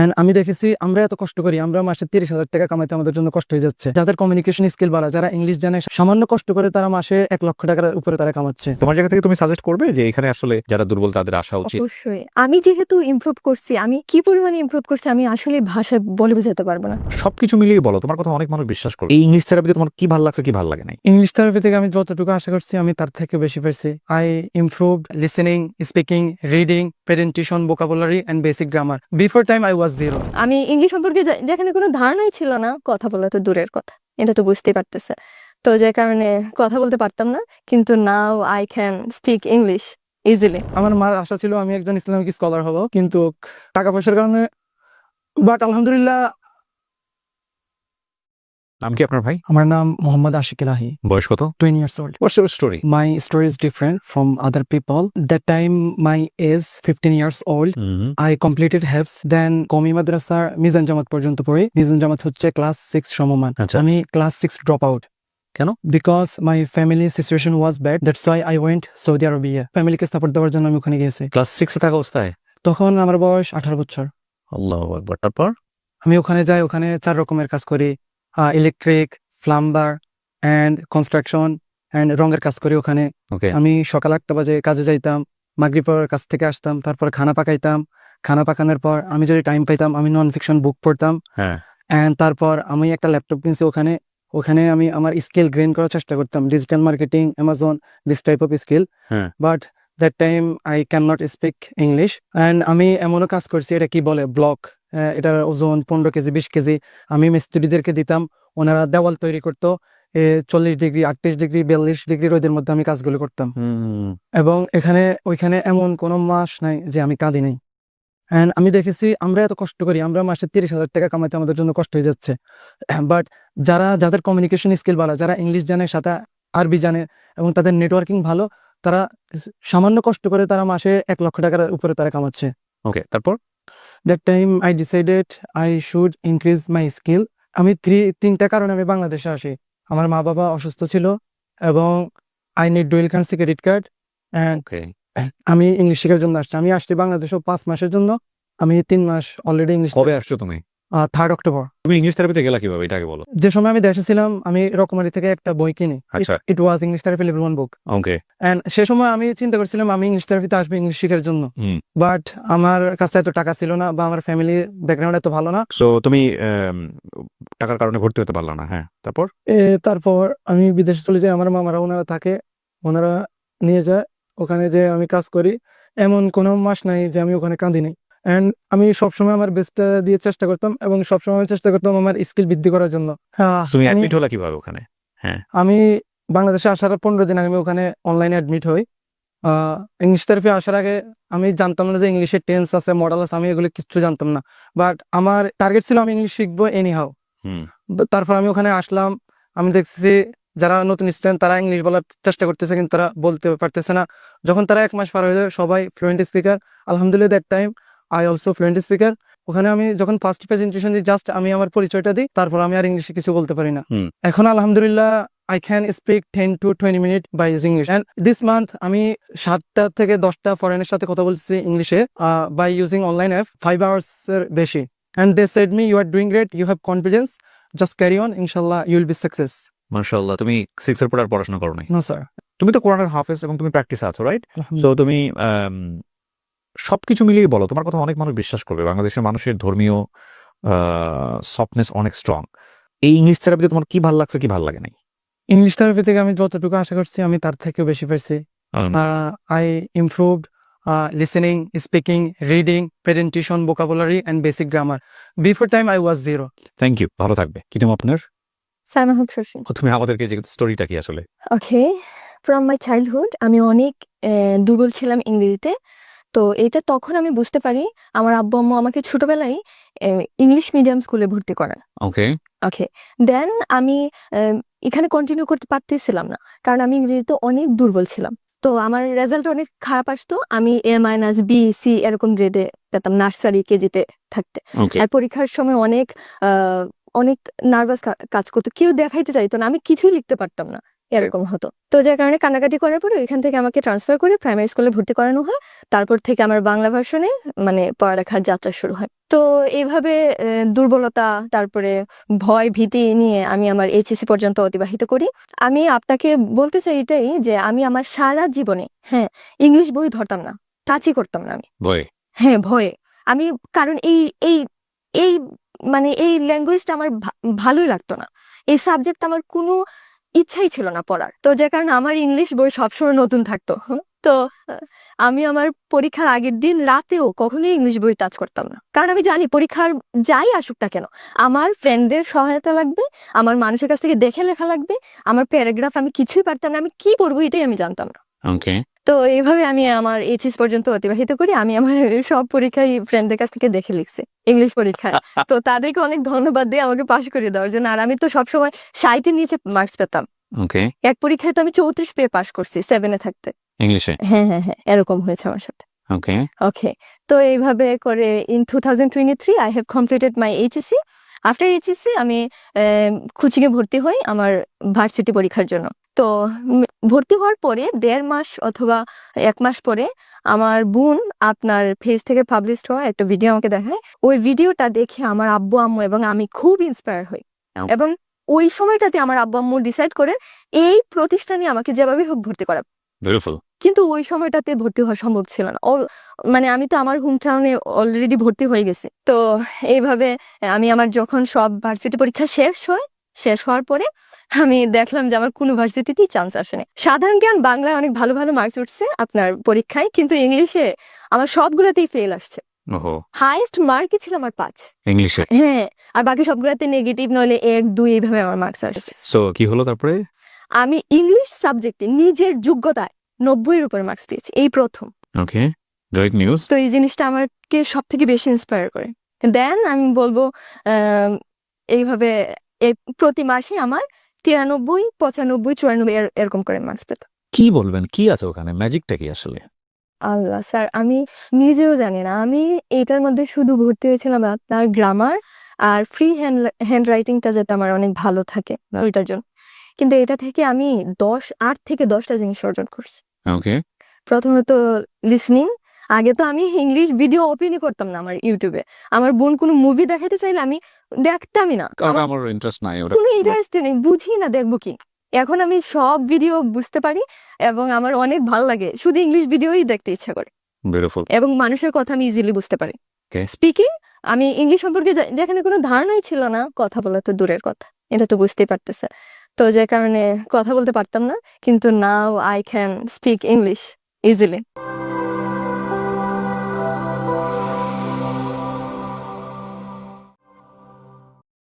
And আমি দেখেছি আমরা এত কষ্ট করি আমরা মাসে তিরিশ হাজার টাকা কামাইতে আমাদের জন্য কষ্ট হয়ে যাচ্ছে। যাদের কমিউনিকেশন স্কিল বাড়া যারা ইংলিশ জানে সামান্য কষ্ট করে তারা মাসে এক লক্ষ টাকার উপরে তারা কামাচ্ছে। তোমার জায়গা থেকে তুমি সাজেস্ট করবে যে এখানে আসলে যারা দুর্বল তাদের আসা উচিত? অবশ্যই। আমি যেহেতু ইমপ্রুভ করছি আমি কি পরিমাণে ইমপ্রুভ করছি আমি আসলে ভাষায় বলে বোঝাতে পারব না। সবকিছু মিলিয়ে বলো তোমার কথা অনেক মানুষ বিশ্বাস করে এই ইংলিশ থেরাপিতে তোমার কি ভালো লাগছে কি ভালো লাগে না ইংলিশ থেরাপি থেকে আমি যতটুকু আশা করছি আমি তার থেকে বেশি পেয়েছি I improve listening speaking reading presentation vocabulary and basic grammar before time I was zero আমি ইংলিশ সম্পর্কে যেখানে কোনো ধারণাই ছিল না কথা বলা তো দূরের কথা। এটা তো বুঝতেই পারতেছে। তো যে কারণে কথা বলতে পারতাম না কিন্তু now I can speak English easily আমার মার আশা ছিল আমি একজন ইসলামিক স্কলার হব কিন্তু টাকা পয়সার কারণে বাট আলহামদুলিল্লাহ নাম কি আপনার ভাই? আমার নাম মোহাম্মদ আশিক ইলাহি বয়স কত? Twenty years old what's your story My story is different from other people. That time my age 15 years old. I completed HEFS. Then কমি মাদ্রাসার মিজান জামাত পর্যন্ত পড়ি। মিজান জামাত হচ্ছে ক্লাস সিক্স সমমান। আচ্ছা। আমি ক্লাস সিক্স ড্রপ আউট কেন? Because my family situation was bad that's why I went Saudi Arabia ফ্যামিলিকে সাপোর্ট দেওয়ার জন্য আমি ওখানে গিয়েছি। ক্লাস সিক্সে থাকা অবস্থায়? তখন আমার বয়স আঠারো বছর। আল্লাহ একবার তারপর? আমি ওখানে যাই ওখানে চার রকমের কাজ করি। Electric plumber and construction and রঙের কাজ করি ওখানে। আমি সকাল আটটা বাজে কাজে যাইতাম মাগরিপর কাছ থেকে আসতাম তারপর খানা পাকাইতাম। খানা পাকানোর পর আমি যদি টাইম পাইতাম আমি নন ফিকশন বুক পড়তাম অ্যান্ড তারপর আমি একটা ল্যাপটপ কিনছি ওখানে। ওখানে আমি আমার স্কিল গ্রেন করার চেষ্টা করতাম। Digital marketing Amazon this type of skill. But that time I can not speak English and আমি এমনও কাজ করছি এটা কি বলে? ব্লক এটার ওজন পনেরো কেজি বিশ কেজি। আমি মিস্ত্রিদেরকে দিতাম ওনারা দেওয়াল তৈরি করতো চল্লিশ ডিগ্রি আটত্রিশ ডিগ্রি বিয়াল্লিশ ডিগ্রি রোদের মধ্যে আমি কাজগুলো করতাম। এবং এখানে ওইখানে এমন কোনো মাস নাই যে আমি কাঁদি নাই। অ্যান্ড আমি দেখেছি আমরা এত কষ্ট করি আমরা মাসে তিরিশ হাজার টাকা কামাইতে আমাদের জন্য কষ্ট হয়ে যাচ্ছে। বাট যারা যাদের কমিউনিকেশন স্কিল ভালো যারা ইংলিশ জানে সাথে আরবি জানে এবং তাদের নেটওয়ার্কিং ভালো তারা সামান্য কষ্ট করে তারা মাসে এক লক্ষ টাকার উপরে তারা কামাচ্ছে। ওকে তারপর? That time I decided I should increase my skill আমি থ্রি তিনটা কারণে আমি বাংলাদেশে আসি। আমার মা বাবা অসুস্থ ছিল এবং I need dual currency credit card আমি ইংলিশ শেখার জন্য আসছি। আমি আসছি বাংলাদেশও পাঁচ মাসের জন্য। আমি তিন মাস অলরেডি ইংলিশ কবে আসছো তুমি? থার্ড অক্টোবর তুমি ইংলিশ থেরাপিতে গেলা কীভাবে? এটা আগে বলো। যে সময় আমি দেশে ছিলাম আমি রকমারি থেকে একটা বই কিনি। আচ্ছা। It was English therapy level one book okay and সে সময় আমি চিন্তা করছিলাম আমি ইংলিশ থেরাপিতে আসব ইংলিশ শেখার জন্য। বাট আমার কাছে এত টাকা ছিল না বা আমার ফ্যামিলির ব্যাকগ্রাউন্ড এত ভালো না। সো তুমি টাকার কারণে ভর্তি হতে পারলা না হ্যাঁ। তারপর? তারপর আমি বিদেশে চলে যাই আমার মামারা ওনারা থাকে ওনারা নিয়ে যায়। ওখানে যে আমি কাজ করি। এমন কোনো মাস নাই যে আমি ওখানে কাঁদি নাই অ্যান্ড আমি সবসময় আমার বেস্টটা দিয়ে চেষ্টা করতাম এবং সবসময় আমি চেষ্টা করতাম আমার স্কিল বৃদ্ধি করার জন্য। হ্যাঁ, তুমি আমি- অ্যাডমিট হলা কীভাবে ওখানে? আমি বাংলাদেশে আসার পনেরো দিন আগে আমি ওখানে অনলাইনে অ্যাডমিট হই। ইংলিশ থেরাপি আসার আগে আমি জানতাম না যে ইংলিশে টেন্স আছে মডেল আছে আমি এগুলো কিছু জানতাম না। বাট আমার টার্গেট ছিল আমি ইংলিশ শিখব এনি হাউ হুম তারপর আমি ওখানে আসলাম আমি দেখছি যারা নতুন স্টুডেন্ট তারা ইংলিশ বলার চেষ্টা করতেছে কিন্তু তারা বলতে পারতেছে না। যখন তারা এক মাস পার হয়ে যায় সবাই ফ্লুয়েন্ট স্পিকার আলহামদুলিল্লাহ that time I also fluent speaker ওখানে আমি যখন ফার্স্ট প্রেজেন্টেশন দিই জাস্ট আমি আমার পরিচয়টা দিই তারপর আমি আর ইংলিশে কিছু বলতে পারি না। এখন আলহামদুলিল্লাহ I can speak ten to twenty minute by using English and this month আমি সাতটা থেকে দশটা ফরেনের সাথে কথা বলছি ইংলিশে by using online app five hours এর বেশি। And they said me you are doing great you have confidence just carry on ইনশাল্লাহ ইউ উইল বি সাকসেস মাশাআল্লাহ তুমি সিক্স এর পর আর পড়াশোনা করো নো স্যার তুমি তো কোরআনের হাফেজ এবং তুমি প্র্যাকটিস আছো রাইট সো তুমি আম, সবকিছু মিলিয়ে বলো তোমার কথা অনেক মানুষ বিশ্বাস করবে। বাংলাদেশের মানুষের ধর্মীয় সফটনেস অনেক স্ট্রং এই ইংলিশ থেরাপিতে তোমার কি ভালো লাগছে কি ভালো লাগে নাই? ইংলিশ থেরাপি থেকে আমি যতটুকু আশা করছি আমি তার থেকেও বেশি পাইছি I improved listening speaking reading presentation vocabulary and basic grammar before time I was zero thank you ভালো থাকবে। কি নাম আপনার? সাইমা হক শশী। ও, তুমি আমাদেরকে যে স্টোরিটা কি আসলে? ওকে ফ্রম মাই চাইল্ডহুড আমি অনেক দুর্বল ছিলাম ইংরেজিতে। তো এটা তখন আমি বুঝতে পারি। আমার আব্বু আম্মু আমাকে ছোটবেলায় ইংলিশ মিডিয়াম স্কুলে ভর্তি করান। ওকে ওকে দেন আমি এখানে কন্টিনিউ করতে পারতেছিলাম না। কারণ আমি ইংরেজিতে অনেক দুর্বল ছিলাম। তো আমার রেজাল্ট অনেক খারাপ আসতো। আমি এ মাইনাস বি সি এরকম গ্রেডে পেতাম নার্সারি কেজিতে থাকতে। আর পরীক্ষার সময় অনেক আহ, অনেক নার্ভাস কাজ করতো। কেউ দেখাইতে চাইতো না। আমি কিছুই লিখতে পারতাম না। এরকম হতো। তো যার কারণে কান্নাকাটি করার পরে এখান থেকে আমাকে ট্রান্সফার করে প্রাইমারি স্কুলে ভর্তি করানো হয়। তারপর থেকে আমার বাংলা ভার্সনে মানে পড়ালেখার যাত্রা শুরু হয়। তো এইভাবে দুর্বলতা তারপরে ভয় ভীতি নিয়ে আমি আমার এইচএসসি পর্যন্ত অতিবাহিত করি। আমি আপনাকে বলতে চাই এটাই যে আমি আমার সারা জীবনে হ্যাঁ ইংলিশ বই ধরতাম না টাচই করতাম না আমি। হ্যাঁ ভয়ে। আমি কারণ এই এই এই মানে এই ল্যাঙ্গুয়েজটা আমার ভালোই লাগতো না। এই সাবজেক্ট আমার কোনো ইচ্ছাই ছিল না পড়ার। তো যে কারণে আমার ইংলিশ বই সবসময় নতুন থাকতো। তো আমি আমার পরীক্ষার আগের দিন রাতেও কখনোই ইংলিশ বই টাচ করতাম না। কারণ আমি জানি পরীক্ষার যাই আসুক না কেন, আমার ফ্রেন্ডদের সহায়তা লাগবে, আমার মানুষের কাছ থেকে দেখে লেখা লাগবে, আমার প্যারাগ্রাফ আমি কিছুই পারতাম না, আমি কি পড়ব এটাই আমি জানতাম না। ওকে। তো এইভাবে আমি আমার এইচএস পর্যন্ত অতিবাহিত করি আমি আমার সব পরীক্ষায় ফ্রেন্ডদের কাছ থেকে দেখে লিখছি ইংলিশ পরীক্ষায় তো তাদেরকে অনেক ধন্যবাদ দিয়ে আমাকে পাশ করে দেওয়ার জন্য। আর আমি তো সবসময় ষাটের নিচে মার্কস পেতাম। ওকে। এক পরীক্ষায় তো আমি চৌত্রিশ পেয়ে পাশ করছি সেভেনে থাকতে। ইংলিশে হ্যাঁ হ্যাঁ হ্যাঁ এরকম হয়েছে আমার সাথে। ওকে। ওকে তো এইভাবে করে in two thousand twenty three I have completed my HSC after HSC আমি কোচিংয়ে ভর্তি হই আমার ভার্সিটি পরীক্ষার জন্য। তো ভর্তি হওয়ার পরে দেড় মাস অথবা এক মাস পরে আমার বোন আপনার ফেস থেকে পাবলিশড হওয়া একটা ভিডিও আমাকে দেখায়। ওই ভিডিওটা দেখে আমার আব্বু আম্মু এবং আমি খুব ইন্সপায়ার হই। এবং ওই সময়টাতে আমার আব্বু আম্মু ডিসাইড করে এই প্রতিষ্ঠানে আমাকে যেভাবে হোক ভর্তি করা কিন্তু ওই সময়টাতে ভর্তি হওয়া সম্ভব ছিল না। মানে আমি তো আমার হোম টাউনে অলরেডি ভর্তি হয়ে গেছি। তো এইভাবে আমি আমার যখন সব ভার্সিটি পরীক্ষা শেষ হয় শেষ হওয়ার পরে আমি দেখলাম যে আমার কোনো ভার্সিটিতেই চান্স আসেনি। সাধারণ জ্ঞান বাংলায় অনেক ভালো ভালো মার্কস উঠছে আপনার পরীক্ষায় কিন্তু ইংলিশে আমার সবগুলোতেই ফেল আসছে। ওহো। হাইয়েস্ট মার্কই ছিল আমার পাঁচ। ইংলিশে হ্যাঁ আর বাকি সবগুলোতে নেগেটিভ নইলে এক দুই এইভাবে আমার মার্কস আসছে। সো কি হলো তারপরে? আমি ইংলিশ সাবজেক্টে নিজের যোগ্যতায় নব্বইয়ের উপরে মার্কস পেয়েছি এই প্রথম। ওকে গ্রেট নিউজ তো এই জিনিসটা আমাকে সব থেকে বেশি ইন্সপায়ার করে। দেন আমি বলব এইভাবে এই প্রতি মাসে আমার তিরানব্বই পঁচানব্বই চুরানব্বই এরকম করে মার্কস পেতাম। কি বলবেন? কি আছে ওখানে? ম্যাজিকটা কি আসলে? আল্লাহ স্যার আমি নিজেও জানি না। আমি এটার মধ্যে শুধু ভর্তি হয়েছিলাম আপনার গ্রামার আর ফ্রি হ্যান্ড হ্যান্ড রাইটিংটা যাতে আমার অনেক ভালো থাকে ওইটার জন্য। কিন্তু এটা থেকে আমি দশ আট থেকে দশটা জিনিস অর্জন করছি। ওকে প্রথমত লিসনিং আগে তো আমি ইংলিশ ভিডিও ওপেনই করতাম না আমার ইউটিউবে আমার বোন কোনো মুভি দেখাতে চাইলে আমি দেখতামই না। আমার ইন্টারেস্ট নাই ওটা। কোনো ইন্টারেস্ট নেই বুঝি না দেখব কি। এখন আমি সব ভিডিও বুঝতে পারি এবং আমার অনেক ভালো লাগে। শুধু ইংলিশ ভিডিওই দেখতে ইচ্ছা করে। বিউটিফুল এবং মানুষের কথা আমি ইজিলি বুঝতে পারি। স্পিকিং আমি ইংলিশ সম্পর্কে যেখানে কোনো ধারণাই ছিল না কথা বলা তো দূরের কথা। এটা তো বুঝতেই পারতেছে। তো যে কারণে কথা বলতে পারতাম না কিন্তু now I can speak English easily